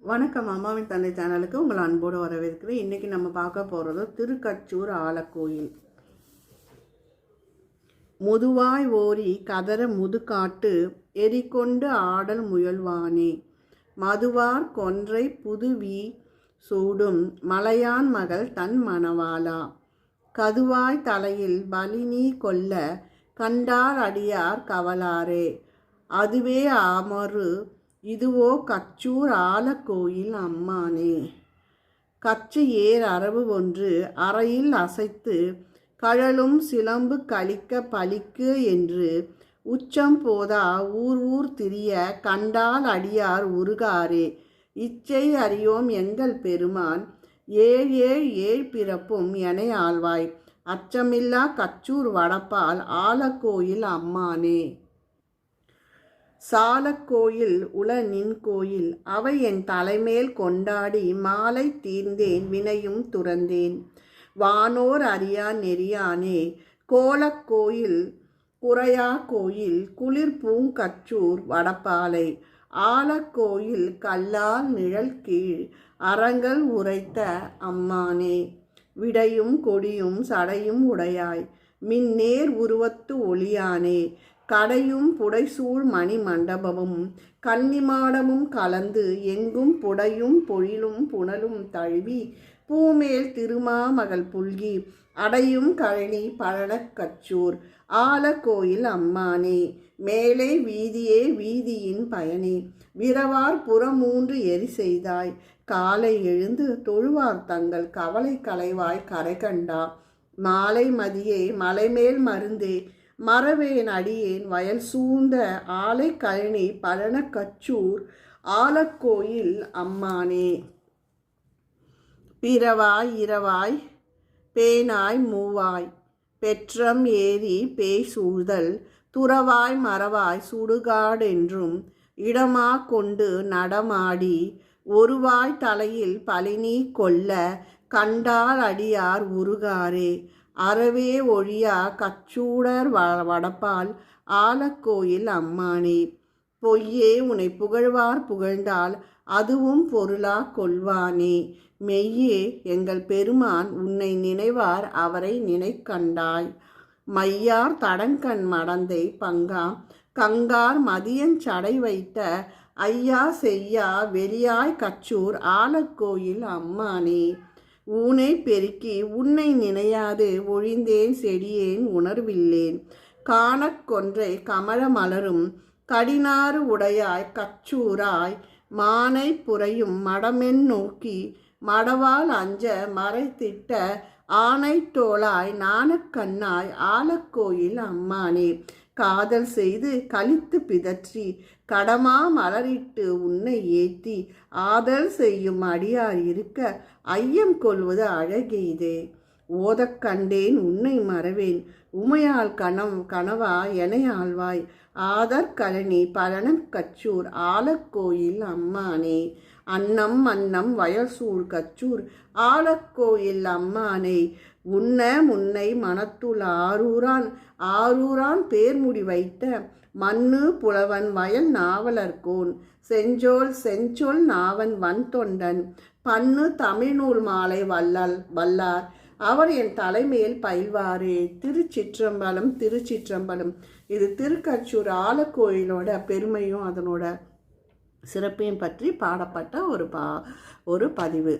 வணக்கம் அம்மாவின் தந்தை சேனலுக்கு உங்களை அன்போடு வரவேற்கிறேன். இன்றைக்கி நம்ம பார்க்க போகிறது திருக்கச்சூர் ஆலக்கோயில். முதுவாய் ஓரி கதற முதுகாட்டு எரிகொண்டு ஆடல் முயல்வானே. மதுவார் கொன்றை புதுவி சூடும் மலையான் மகள் தன் மணவாளா. கதுவாய் தலையில் பலினி கொல்ல கண்டார் அடியார் கவலாரே. அதுவே அமரு இதுவோ கச்சூர் ஆலக்கோயில் அம்மானே. கச்சு ஏர் அரவு ஒன்று அறையில் அசைத்து கழலும் சிலம்பு கழிக்க பலிக்கு என்று உச்சம் போதா ஊர் ஊர் திரிய கண்டால் அடியார் உருகாரே. இச்சை அறியோம் எங்கள் பெருமான் ஏழ் ஏழ் ஏழ் பிறப்பும் என ஆழ்வாய் அச்சமில்லா கச்சூர் வடப்பால் ஆலக்கோயில் அம்மானே. சாலக்கோயில் உளநின் கோயில். அவை என் தலைமேல் கொண்டாடி மாலை தீர்ந்தேன் வினையும் துறந்தேன். வானோர் அறியா நெறியானே கோலக்கோயில் குறையா கோயில் குளிர் பூங்கச்சூர் வடப்பாலை. ஆலக்கோயில் கல்லால் நிழல் கீழ் அறங்கள் உரைத்த அம்மானே. விடையும் கொடியும் சடையும் உடையாய் மின்னேர் உருவத்து ஒளியானே. கடையும் புடைசூழ் மணி மண்டபமும் கன்னிமாடமும் கலந்து எங்கும் புடையும் பொழிலும் புனலும் தழுவி பூமேல் திருமாமகள் புல்கி அடையும் கழனி பழனக்கச்சூர் ஆலக்கோயில் அம்மானே மேலே வீதியே வீதியின் பயனே விரவார் புறமூன்று எரி செய்தாய் காலை எழுந்து தொழுவார் தங்கள் கவலை களைவாய் கரை கண்டா மாலை மதியே மலைமேல் மருந்தே மறவேன் அடியேன் வயல் சூழ்ந்த ஆலை கழனி பழனக்கச்சூர் ஆலக்கோயில் அம்மானே. பிறவாய் இரவாய் பேனாய் மூவாய் பெற்றம் ஏறி பேய் சூழ்தல் துறவாய் மறவாய் சுடுகாடென்றும் இடமா கொண்டு நடமாடி ஒருவாய் தலையில் பழினி கொல்ல கண்டால் அடியார் உருகாரே. அறவே ஒழியா கச்சூடர் வ வடப்பால் ஆலக்கோயில் அம்மானே. பொய்யே உன்னை புகழ்வார் புகழ்ந்தால் அதுவும் பொருளா கொள்வானே. மெய்யே எங்கள் பெருமான் உன்னை நினைவார் அவரை நினைக்கண்டாய். மையார் தடங்கண் மடந்தை பங்கா கங்கார் மதியன் சடை வைத்த ஐயா செய்யா வெறியாய் கச்சூர் ஆலக்கோயில் அம்மானே. ஊனை பெருக்கி உன்னை நினையாது ஒழிந்தேன் செடியேன் உணர்வில்லேன். காணக்கொன்றை கமல மலரும் கடினாறு உடையாய் கச்சூராய் மானை புறையும் மடமென் நோக்கி மடவால் அஞ்ச மறைத்திட்ட ஆனை தோளாய் நாணக்கண்ணாய் ஆலக்கோயில் அம்மானே. காதல் செய்து கழித்து பிதற்றி கடமா மலரிட்டு உன்னை ஏத்தி ஆதல் செய்யும் அடியார் இருக்க ஐயம் கொள்வது அழகியதே ஓதக் கண்டேன் உன்னை மறவேன். உமையால் கணம் கனவா எனையாழ்வாய் ஆழ்வாய் ஆதர் கழனி பழனம் கச்சூர் ஆலக்கோயில் அம்மானே. அன்னம் அன்னம் வயசூழ் கச்சூர் ஆலக்கோயில் அம்மானை உன்ன முன்னை மனத்துள் ஆரூரான் ஆரூரான் பேர்முடி வைத்த மண்ணு புலவன் வயல் நாவலர்கோன் செஞ்சோல் செஞ்சொல் நாவன் வன் தொண்டன் பண்ணு தமிழ்நூல் மாலை வல்லால் வல்லார் அவர் என் தலைமையில் பயில்வாரே திருச்சிற்றம்பலம் திருச்சிற்றம்பலம். இது திருக்கச்சூர் ஆலக்கோயிலோட பெருமையும் அதனோட சிறப்பையும் பற்றி பாடப்பட்ட ஒரு பா ஒரு பதிவு.